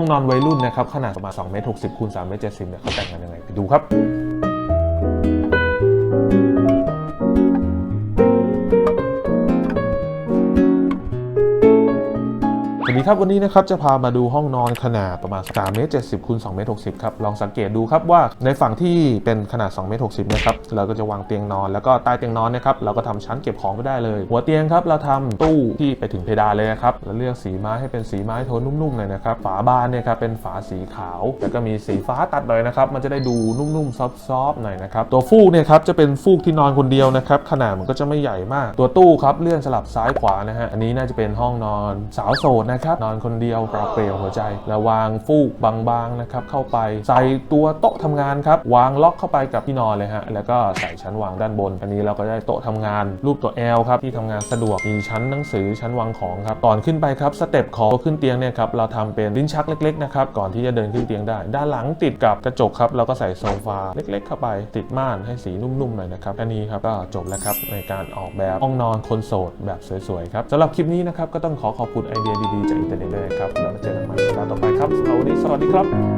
ห้องนอนวัยรุ่นนะครับขนาดประมาณ2เมตร60คูณ3เมตร70เนี่ยเขาแต่งกันยังไงไปดูครับ วัสดีครับวันนี้นะครับจะพามาดูห้องนอนขนาดประมาณ3เมตร70คูณ2เมตร60ครับลองสังเกตดูครับว่าในฝั่งที่เป็นขนาด2เมตร60นะครับเราก็จะวางเตียงนอน แล้วก็ใต้เตียงนอนนะครับเราก็ทำชั้นเก็บของไปได้เลย หัวเตียงครับเราทำตู้ที่ไปถึงเพดานเลยนะครับเราเลือกสีไม้ให้เป็นสีไม้โทนนุ่มๆเลยนะครับฝาบานเนี่ยครับเป็นฝาสีขาว แล้วก็มีสีฟ้าตัดหน่อยนะครับมันจะได้ดูนุ่มๆซอฟๆหน่อยนะครับตัวฟูกเนี่ยครับจะเป็นฟูกที่นอนคนเดียวนะครับขนาดมันก็จะไม่ใหญ่มาก ตัวตู้ครับเลื่อนสลับซ้ายขวานะฮะอันนี้น่าจะเป็นห้องนอนสาวโสดนะครับ นอนคนเดียวปราเปรี่ยวหัวใจแล้ววางฟูกบางๆนะครับเข้าไปใส่ตัวโต๊ะทำงานครับวางล็อกเข้าไปกับที่นอนเลยฮะแล้วก็ใส่ชั้นวางด้านบน อันนี้เราก็ได้โต๊ะทำงาน รูปตัว L ครับที่ทำงานสะดวกมีชั้นหนังสือชั้นวางของครับก่อนขึ้นไปครับสเต็ปของขึ้นเตียงเนี่ยครับเราทำเป็นลิ้นชักเล็กๆนะครับก่อนที่จะเดินขึ้นเตียงได้ ด้านหลังติดกับกระจกครับเราก็ใส่โซฟาเล็ก ๆ เข้าไป ติดม่านให้สีนุ่มๆหน่อยนะครับแค่นี้ครับก็จบแล้วครับในการออกแบบห้องนอนคนโสดแบบสวยๆครับสำหรับคลิปนี้นะครับก็ต้องขอขอบคุณไอเดียดีๆจากอินเทอร์เน็ตด้วยนะครับแล้วมาเจอกันใหม่สัปดาห์ต่อไปครับสำหรับวันนี้สวัสดีครับ